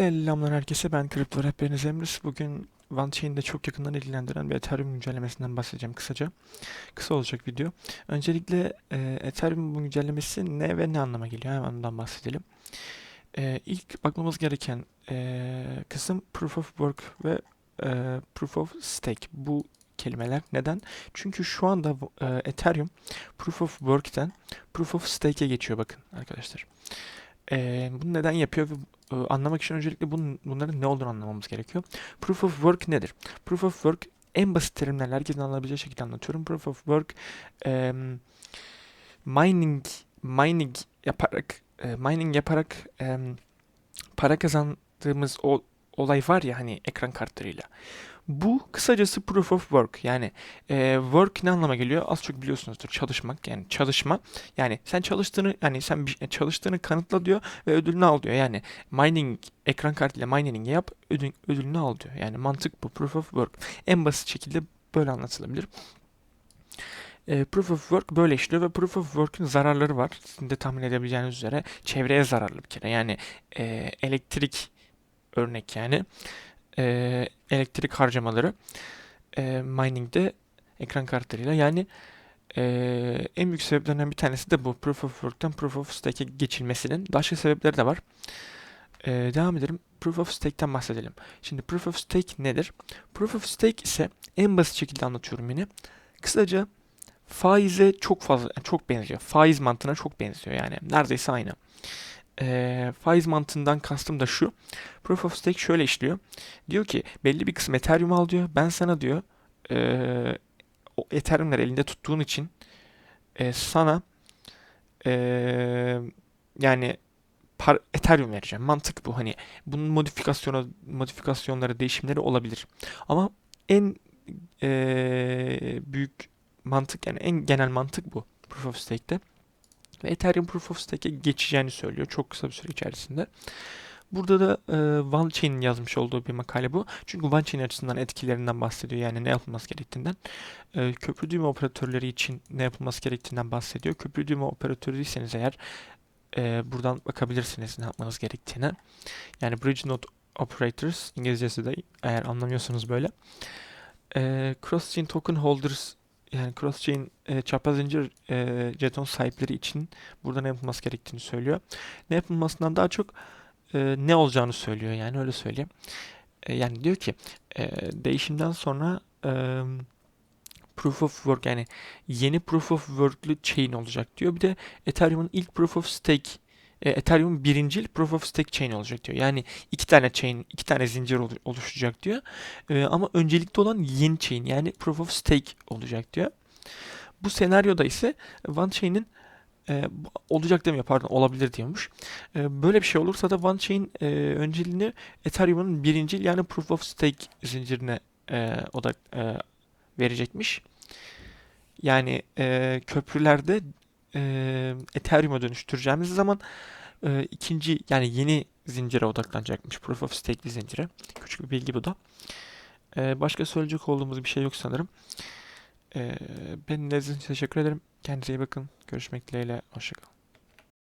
Selamlar herkese ben Kripto Rehberiniz Emrис. Bugün OneChain'de çok yakından ilgilendiren bir Ethereum güncellemesinden bahsedeceğim kısaca. Kısa olacak video. Öncelikle e, Ethereum güncellemesi ne ve ne anlama geliyor hemen ondan bahsedelim. E, ilk bakmamız gereken e, kısım Proof of Work ve e, Proof of Stake. Bu kelimeler neden? Çünkü şu anda e, Ethereum Proof of Work'ten Proof of Stake'e geçiyor bakın arkadaşlar. E, bunu neden yapıyor ve anlamak için öncelikle bunun, bunların ne olduğunu anlamamız gerekiyor. Proof of Work nedir? Proof of Work en basit terimlerle herkesin anlayabileceği şekilde anlatıyorum. Proof of Work e, mining mining yaparak e, mining yaparak e, para kazandığımız o olay var ya hani ekran kartlarıyla. Bu kısacası proof of work yani e, work ne anlama geliyor? Az çok biliyorsunuzdur çalışmak yani çalışma yani sen çalıştığını yani sen bir, çalıştığını kanıtla diyor ve ödülünü al diyor. Yani mining ekran kartıyla mining yap ödül, ödülünü al diyor. Yani mantık bu proof of work. En basit şekilde böyle anlatılabilir. E, proof of work böyle işliyor ve proof of work'ün zararları var. Sizin de tahmin edebileceğiniz üzere çevreye zararlı bir kere. Yani e, elektrik örnek yani e, elektrik harcamaları e, mining'de ekran kartlarıyla yani e, en büyük sebeplerinden bir tanesi de bu Proof of Work'tan Proof of Stake'e geçilmesinin. Başka sebepleri de var. E, devam edelim. Proof of Stake'ten bahsedelim. Şimdi Proof of Stake nedir? Proof of Stake ise en basit şekilde anlatıyorum yine. Kısaca faize çok fazla çok benziyor. Faiz mantığına çok benziyor yani. Neredeyse aynı e, faiz mantığından kastım da şu. Proof of Stake şöyle işliyor. Diyor ki belli bir kısım Ethereum al diyor. Ben sana diyor e, o Ethereum'ları elinde tuttuğun için e, sana e, yani par Ethereum vereceğim. Mantık bu. Hani bunun modifikasyonu, modifikasyonları, değişimleri olabilir. Ama en e, büyük mantık yani en genel mantık bu Proof of Stake'te ve Ethereum Proof of Stake'e geçeceğini söylüyor çok kısa bir süre içerisinde. Burada da e, OneChain'in yazmış olduğu bir makale bu. Çünkü OneChain açısından etkilerinden bahsediyor. Yani ne yapılması gerektiğinden. E, köprü düğme operatörleri için ne yapılması gerektiğinden bahsediyor. Köprü düğme operatörüyseniz eğer e, buradan bakabilirsiniz ne yapmanız gerektiğine. Yani Bridge Node Operators İngilizcesi de eğer anlamıyorsanız böyle. E, Cross-Chain Token Holders yani cross-chain e, çapraz zincir e, jeton sahipleri için burada ne yapılması gerektiğini söylüyor. Ne yapılmasından daha çok e, ne olacağını söylüyor yani öyle söyleyeyim. E, yani diyor ki e, değişimden sonra e, proof of work yani yeni proof of work'lü chain olacak diyor. Bir de Ethereum'un ilk proof of stake e, Ethereum birincil proof of stake chain olacak diyor. Yani iki tane chain, iki tane zincir oluşacak diyor. E, ama öncelikli olan yeni chain yani proof of stake olacak diyor. Bu senaryoda ise OneChain'in e, olacak demiyor pardon olabilir diyormuş. E, böyle bir şey olursa da OneChain e, önceliğini Ethereum'un birincil yani proof of stake zincirine e, odak verecekmiş. Yani e, köprülerde e, Ethereum'a dönüştüreceğimiz zaman e, ikinci yani yeni zincire odaklanacakmış. Proof of Stake'li zincire. Küçük bir bilgi bu da. E, başka söyleyecek olduğumuz bir şey yok sanırım. E, ben için teşekkür ederim. Kendinize iyi bakın. Görüşmek dileğiyle. Hoşçakalın.